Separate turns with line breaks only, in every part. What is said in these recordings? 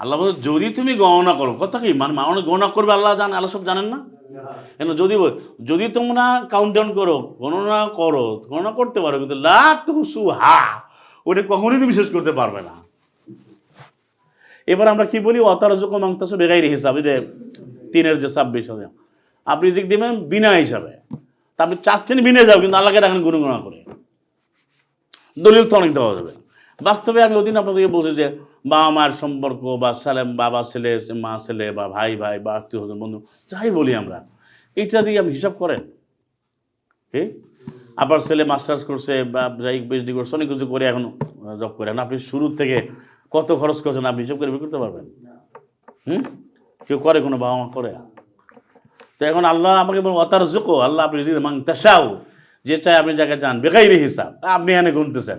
আল্লাহ বলছে যদি তুমি গণনা করো, কথা কি? মানে মানুষ গণনা করবে আল্লাহ জান, আল্লাহ সব জানেন না? কেন? যদি যদি তোমরা কাউন্ট ডাউন করো, গণনা করো, গণনা করতে পারো, কিন্তু লা হা ওটা কখনোই তুমি শেষ করতে পারবে না। এবার আমরা কি বলি? অতার যখন মাংতাস বেগাই হিসাবে, যে তিনের যে ছাব্বিশ হবে। আপনি যে দেবেন বিনা হিসাবে, তা আপনি চাচ্ছেন বিনে যাও কিন্তু আল্লাহকে রাখেন গুণগণনা করে। দলিল তো অনেক দেওয়া যাবে। বাস্তবে আমি ওদিন আপনাদেরকে বলছি যে বাবা মায়ের সম্পর্ক বা ছেলে বাবা ছেলে মা ছেলে বা ভাই ভাই বা আত্মীয় স্বজন বন্ধু যাই বলি আমরা এটা দিয়ে আপনি হিসাব করেন। কি? আবার ছেলে মাস্টার্স করছে বা যাই পিএইচডি করছে অনেক কিছু করে এখন জব করে। এখন আপনি শুরুর থেকে কত খরচ করছেন আপনি হিসাব করে করতে পারবেন? হুম? কেউ করে কোনো বাবা মা করে? তো এখন আল্লাহ আমাকে বলব অতার জোকো আল্লাহ আপনি মাংতাসাও যে চাই আপনি যাকে যান বেকাইরি হিসাব। আপনি এখানে গুনতেছেন।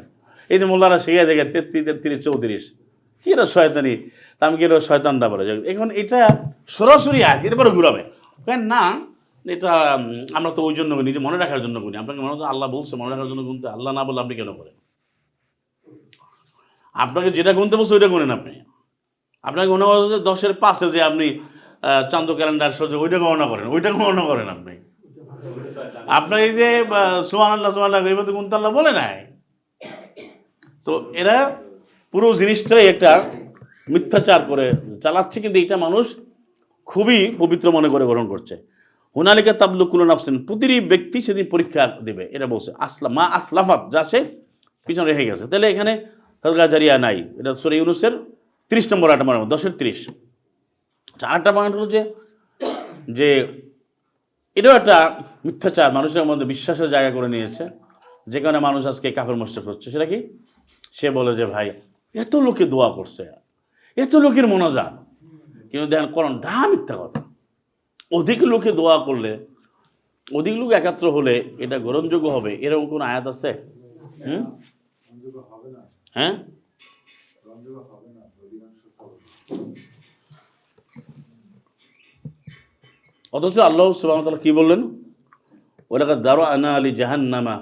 এই যে মোল্লারা শিখে দেখে তেত্রিশ তেত্রিশ, চৌত্রিশ। কি এটা শয়তানি? আমি কি এটা শয়তানটা বলে? এখন এটা সরাসরি আর এটা পরে ঘুরাবে। কেন না, এটা আমরা তো ওই জন্য নিজে মনে রাখার জন্য গুনি। আপনাকে মনে আল্লাহ বলছে, মনে রাখার জন্য গুনতে। আল্লাহ না বলে আপনি কেন করেন? আপনাকে যেটা গুনতে বলছে, ওইটা গুনেন আপনি। আপনাকে মনে হচ্ছে দশের পাশে যে আপনি চান্দ ক্যালেন্ডার সহ্য ওইটা গণনা করেন। ওইটা গণনা করেন আপনি। আপনার এই যে সোহান আল্লাহ সোহান আল্লাহ গুনতে আল্লাহ বলে নাই। তো এরা পুরো জিনিসটাই একটা মিথ্যাচার করে চালাচ্ছে, কিন্তু এটা মানুষ খুবই পবিত্র মনে করে গ্রহণ করছে। হুনালিকা তাবলুকুল নাফসিন, প্রতিটি ব্যক্তি সেদিন পরীক্ষা দেবে। এটা বলছে, আসলা, মা আসলাফাত, যা সে পিছনে রেখে গেছে। তাহলে এখানে সরকার জারিয়া নাই। এটা সরি ইউনুসের তিরিশ নম্বর আট নম্বর দশের তিরিশ। আরেকটা পয়েন্ট যে যে এটাও একটা মিথ্যাচার, মানুষের মধ্যে বিশ্বাসের জায়গা করে নিয়েছে। যেখানে মানুষ আজকে কাফের মোশেক হচ্ছে। সেটা কি? সে বলে যে, ভাই, এত লোকে দোয়া করছে, এত লোকের মনোজান কিন্তু দেখেন করণ ডা মিথ্যা কথা। অধিক লোকে দোয়া করলে, অধিক লোক একাত্র হলে এটা গ্রহণযোগ্য হবে? এরকম কোনো আয়াত আছে? হুম? হ্যাঁ? অথচ আল্লাহ সুবাহতাল্লাহ কি বললেন? ওরা দারো আনা আলী জাহান্নামা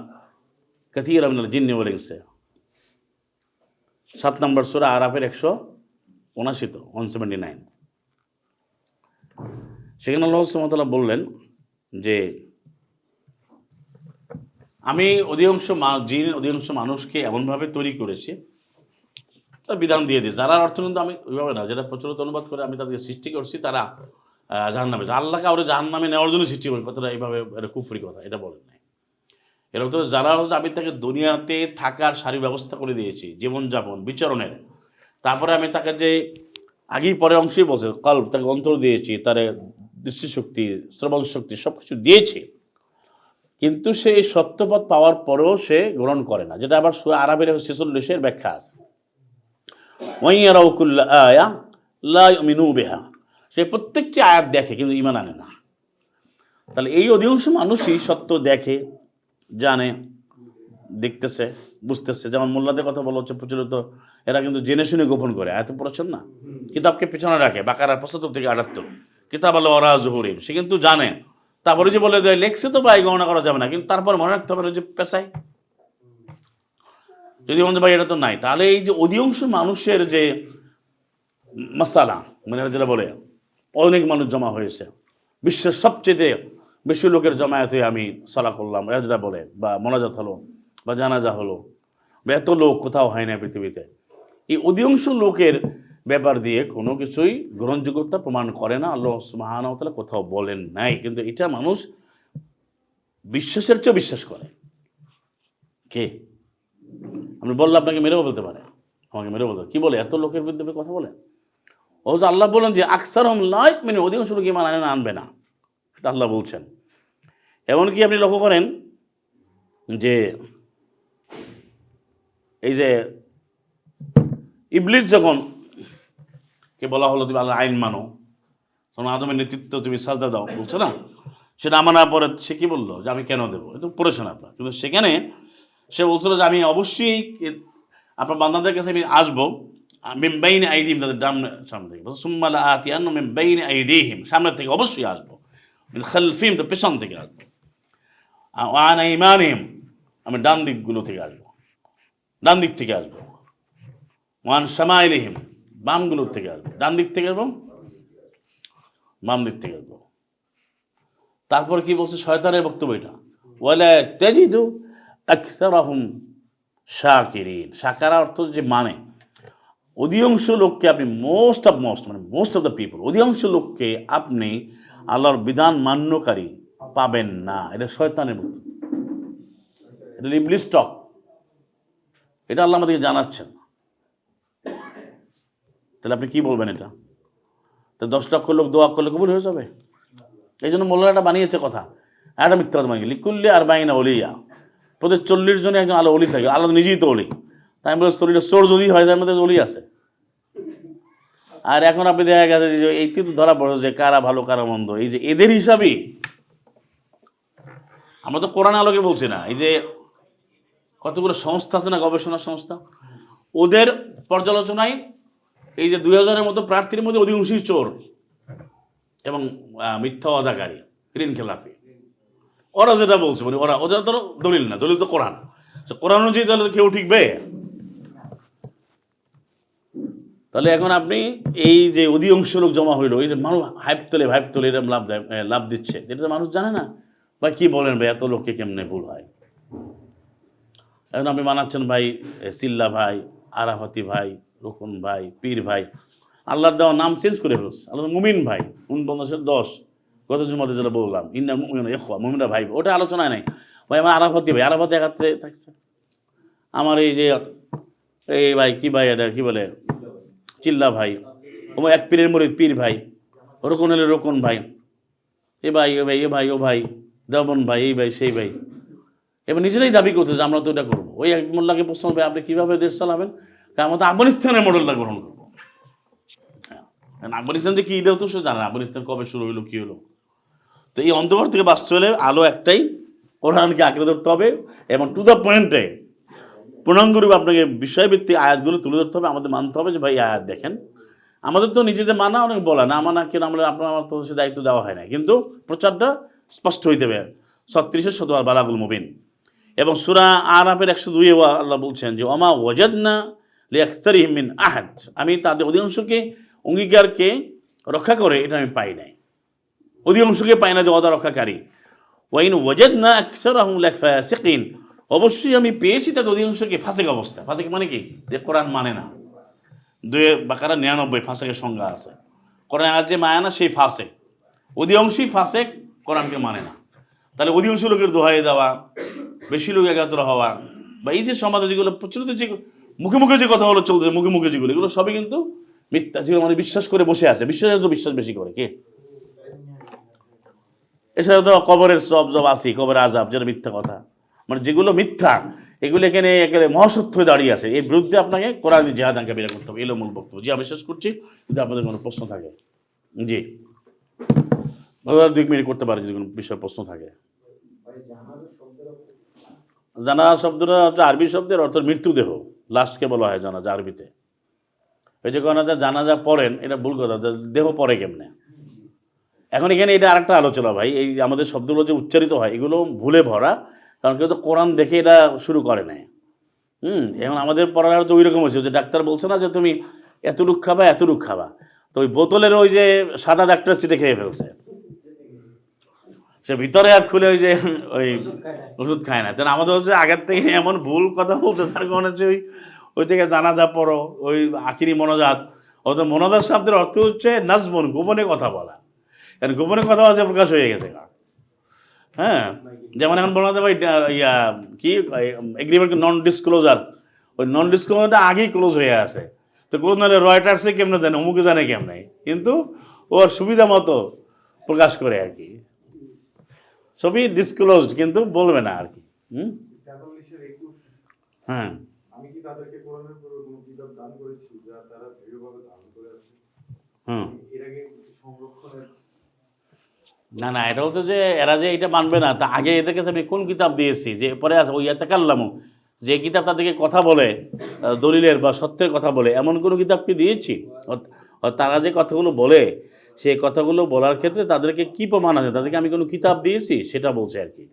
কাথির আমিনাল জিন্নি বলেছে সাত নম্বর সুরা আরাফের একশো উনাশি তো ওয়ান সেভেন্টি নাইন সেখানে আল্লাহ সুমতাল্লাহ বললেন যে, আমি অধিকাংশ জিন, অধিকাংশ মানুষকে এমনভাবে তৈরি করেছি বিধান দিয়ে দিই যারা অর্থনীতি, আমি ওইভাবে না যেটা প্রচলিত অনুবাদ করে আমি তাদেরকে সৃষ্টি করছি, তারা জাহান নামে আল্লাহকে আরও জাহান নামে নেওয়ার জন্য সৃষ্টি করেন। কথাটা এইভাবে এটা কুফরি কথা, এটা বলেন নাই। এর অর্থ যারা হচ্ছে আমি তাকে দুনিয়াতে থাকার সারি ব্যবস্থা করে দিয়েছি, জীবনযাপন, বিচরণের। তারপরে আমি তাকে যে আগেই পরে অংশই বলছে, কল্প, তাকে অন্তর দিয়েছি, তার দৃষ্টিশক্তি শ্রবণ শক্তি সব কিছু দিয়েছি। কিন্তু সে এই সত্যপথ পাওয়ার পরেও সে গ্রহণ করে না। যেটা আবার সুরা আরবের ছেচল্লিশের ব্যাখ্যা আছে। ওয়াইয়ারাউকুল্লা আয়া লা মিনু বিহা। সে প্রত্যেকটি আয়াত দেখে, কিন্তু ইমান আনে না। তাহলে এই অধিকাংশ মানুষই সত্য দেখে, জানে, দেখতেছে, বুঝতেছে। যেমন মোল্লাদের কথা বলা হচ্ছে প্রচলিত, এরা কিন্তু জেনে শুনে গোপন করে। আয়াত পড়েছেন না? কিতাবকে পেছনে রাখে বাকার পঁচাত্তর থেকে আটাত্তর। কিতাব আল্লাহ ওরা জহুরিম সে কিন্তু জানে। তারপরে যে বলে দেয়, লেখছে তো ভাই গণনা করা যাবে না, কিন্তু তারপর মনে রাখতে হবে যে পেশায়। যদি বলতে ভাই, এটা তো নাই। তাহলে এই যে অধিকাংশ মানুষের যে মশালা মানে যেটা বলে অনেক মানুষ জমা হয়েছে। বিশ্বের সবচেয়ে বেশি লোকের জমায়েত আমি সালা করলাম। রাজরা বলে, বা মোনাজাত হলো, বা জানাজা হলো, বা এত লোক কোথাও হয় না পৃথিবীতে। এই অধিকাংশ লোকের ব্যাপার দিয়ে কোনো কিছুই গ্রহণযোগ্যতা প্রমাণ করে না। আল্লাহ সুবাহানতালা কোথাও বলেন নাই। কিন্তু এটা মানুষ বিশ্বাসের চেয়েও বিশ্বাস করে। কে? আমি বললাম আপনাকে মেরেও বলতে পারে। আমাকে মেরেও বলতে। কি বলে? এত লোকের বিরুদ্ধে কথা বলে যে আল্লাহ বলেন যে আকসার হম লাই মানে অধিকাংশ লোক ইমান আনে না, আনবে না। সেটা আল্লাহ বলছেন। এমনকি আপনি লক্ষ্য করেন যে, এই যে ইবলিস যখন কে বলা হলো, তুমি আল্লাহ আইন মানো তখন আদমের নেতৃত্ব, তুমি সাজদা দাও বলছো না? সেটা মানার পরে সে কি বলল? যে আমি কেন দেবো? এটা পড়েছেন আপনার। কিন্তু সেখানে সে বলছিল যে, আমি অবশ্যই আপনার বান্দাদের কাছে আমি আসব মেম্বাইন আইডিম তাদের ডান সামনে থেকে। সুম্মালা আতিয়ান মেম্বাইন আইডিহিম সামনের থেকে অবশ্যই আসব। খালফিম তো পেছন থেকে আসব। আন ইমানিম আমি ডান দিকগুলো থেকে আসব। ডান দিক থেকে আসব। ওয়ান সামাইলিহিম বামগুলোর থেকে আসব। ডান দিক থেকে আসব। বাম দিক থেকে আসব। তারপর কি বলছে? শয়তানের বক্তব্য এটা। ওয়ালা তেজিদু আকসারাহুম শাকিরিন। শাকারা অর্থ যে মানে। অধিকাংশ লোককে আপনি মোস্ট অফ মোস্ট মানে মোস্ট অফ দ্য পিপল অধিকাংশ লোককে আপনি আল্লাহর বিধান মান্যকারী পাবেন না। এটা শয়তানের বক্তব্য এটা লিবলি স্টক এটা আল্লাহ আমাদেরকে জানাচ্ছেন। তাহলে আপনি কি বলবেন এটা? তো দশ লক্ষ লোক দোয়া করলে কবুল হয়ে যাবে? এই জন্য মোল্লাটা বানিয়েছে কথা। একটা মিথ্যা কথা বানিয়ে, লিকুল্লি আর বাইনা অলিয়া প্রতি চল্লিশ জনে একজন আলো অলি থাকে, আল্লাহ নিজেই তো অলি তাই বলি শরীরে চোর যদি হয়, তার মধ্যে অলি আছে। আর এখন আপনি দেখা গেছে যে এইটি তো ধরা পড়ে যে কারা ভালো, কারা মন্দ। এই যে এদের হিসাবেই। আমরা তো কোরআন আলোকে বলছি না। এই যে কতগুলো সংস্থা আছে না, গবেষণা সংস্থা? ওদের পর্যালোচনায় এই যে দুই হাজারের মতো প্রার্থীর মধ্যে অধিকাংশই চোর এবং মিথ্যা অদাকারী, ঋণ খেলাপি। ওরা যেটা বলছে মানে ওরা, ওদের তো দলিল না, দলিল তো কোরআন। কোরআন অনুযায়ী তাহলে কেউ ঠিকবে? তাহলে এখন আপনি এই যে অধিকাংশ লোক জমা হইল, এই যে মানুষ হাইপ তোলে, ভাইপ তোলে এরকম লাভ লাভ দিচ্ছে। এটা তো মানুষ জানে না। ভাই, কি বলেন ভাই, এত লোককে কেমনে ভুল হয়? এখন আপনি মানাচ্ছেন ভাই সিল্লা ভাই, আরাফাতি ভাই, রুকুন ভাই, পীর ভাই। আল্লাহর দেওয়া নাম চেঞ্জ করে ফেলছে। আল্লাহ মুমিন ভাই উন উনপঞ্চাশের দশ। গত জুমাতে যেটা বললাম, ইন্না মুমিন এখোয়া মুমিনরা ভাই, ওটা আলোচনায় নাই। ভাই, আমার আরাফাতি ভাই, আরাফাতি একাত্রে থাকছে। আমার এই যে, এই ভাই, কি ভাই এটা, কী বলে? চিল্লা ভাই। ও এক পীরের মরিদ পীর ভাই। রোকন হলে রোকন ভাই। এ ভাই এ ভাই এ ভাই ও ভাই। দেবন ভাই এই ভাই সেই ভাই। এবার নিজেরাই দাবি করছে যে আমরা তো এটা করব। ওই এক মোল্লাকে প্রশ্ন হবে আপনি কীভাবে দেশ চালাবেন? তা আমরা তো আফগানিস্তানের মডেলটা গ্রহণ করব। হ্যাঁ, আফগানিস্তান যে কী এটাও তো সে জানে আফগানিস্তান কবে শুরু হলো কী হলো তো এই অন্ধকার থেকে বাঁচতে হলে আলো একটাই কোরআনকে আঁকড়ে ধরতে হবে এবং টু দ্য পয়েন্টে পূর্ণাঙ্গরূপে আপনাকে বিষয়ভিত্তিক আয়াতগুলো তুলে ধরতে হবে, আমাদের মানতে হবে যে, ভাই আয়াত দেখেন। আমাদের তো নিজেদের মানা অনেক বলা, না মানা কেন আমরা, আপনার আমার তো সে দায়িত্ব দেওয়া হয় না কিন্তু প্রচারটা স্পষ্ট হইতে হবে। ছত্রিশের শত আর বালাগুল মুবিন। এবং সুরা আরাফের একশো দুই আল্লাহ বলছেন যে অমা ওয়াজাদ না লিয়াখতারিহমিন আহাদ। আমি তাদের অধিকাংশকে, অঙ্গীকারকে রক্ষা করে এটা আমি পাই নাই। অধিকাংশকে পাই না যে অদা রক্ষাকারী। ওয়াইন ওয়াজাদ না আকসর আহমুল সিকিন অবশ্যই আমি পেয়েছি তাদের অধিকাংশকে ফাঁসেক অবস্থা ফাঁসেক মানে কি? যে কোরআন মানে না। দুই বাকারা নিরানব্বই ফাঁসেকের সংজ্ঞা আছে। কোরআন আজ যে মায়া না, সেই ফাঁসেক। অধিকাংশই ফাঁসেক, কোরআনকে মানে না। তাহলে অধিকাংশ লোকের দোহাই দেওয়া, বেশি লোক একাত্র হওয়া, বা এই যে সমাজে যেগুলো প্রচলিত যে মুখে মুখে যে কথাগুলো চলছে মুখে মুখে যেগুলো, এগুলো সবই কিন্তু মিথ্যা। যেগুলো আমাদের বিশ্বাস করে বসে আছে। বিশ্বাসের বিশ্বাস বেশি করে কে? এছাড়া তো কবরের সব জব আসি কবরের আজাব যেটা মিথ্যা কথা। মানে যেগুলো মিথ্যা, এগুলো এখানে একেবারে মহাসত্য দাঁড়িয়ে আছে। এর বিরুদ্ধে আপনাকে কোরআন জেহাদ বের করতে হবে। এলো মূল বক্তব্য। জি, আমি শেষ করছি। যদি আপনাদের কোনো প্রশ্ন থাকে। জি। দুই মিনিট করতে পারে যদি কোনো বিষয়ে প্রশ্ন থাকে। জানা শব্দটা হচ্ছে আরবি শব্দের অর্থ মৃত্যুদেহ। লাশকে বলা হয় জানাজা আরবিতে। ওই যে কোনো জানাজা পড়েন, এটা ভুল কথা। দেহ পড়ে কেমনে? এখন এখানে এটা আরেকটা আলোচনা ভাই। এই আমাদের শব্দগুলো যে উচ্চারিত হয়, এগুলো ভুলে ভরা। কারণ কেউ তো কোরআন দেখে এটা শুরু করে নাই। হুম, এখন আমাদের পড়ার তো ওই রকম হচ্ছে যে ডাক্তার বলছে না যে তুমি এতটুক খাবা এতটুক খাবা। তো ওই বোতলের ওই যে সাদা ডাক্তার সিটে খেয়ে ফেলছে। সে ভিতরে আর খুলে ওই যে ওই ওষুধ খায় না। তাহলে আমাদের হচ্ছে আগের থেকে এমন ভুল কথা বলছে স্যার মনে হচ্ছে ওই ওই থেকে জানাজা পড়ো, ওই আখিরি মনোজাত। অত মনোজাত শব্দের অর্থ হচ্ছে নাজমন, গোপনে কথা বলা। কারণ গোপনে কথা বলা প্রকাশ হয়ে গেছে। হ্যাঁ যেমন এখন বলা যাবে ইয়া কি এগ্রিমেন্ট নন ডিসক্লোজার ওই নন ডিসক্লোজারটা আগেই ক্লোজ হয়ে আছে। তো ক্লোজ নাহলে রয়টার্সে কেমনে জানে, অমুকে জানে কেমনে? কিন্তু ওর সুবিধা মতো প্রকাশ করে আর কি। সবই ডিসক্লোজড কিন্তু বলবে না আর কি। হুম? হ্যাঁ। হুম। না না, এটা হচ্ছে যে এরা যে এটা মানবে না, তা আগে এদের কাছে আমি কোন কিতাব দিয়েছি? যে পরে আছে, ওই এতেকাল্লামু যে কিতাব তাদেরকে কথা বলে দলিলের বা সত্যের কথা বলে, এমন কোনো কিতাব কি দিয়েছি? তারা যে কথাগুলো বলে সেই কথাগুলো বলার ক্ষেত্রে তাদেরকে কী প্রমাণ আছে? তাদেরকে আমি কোনো কিতাব দিয়েছি? সেটা বলছে আর কি।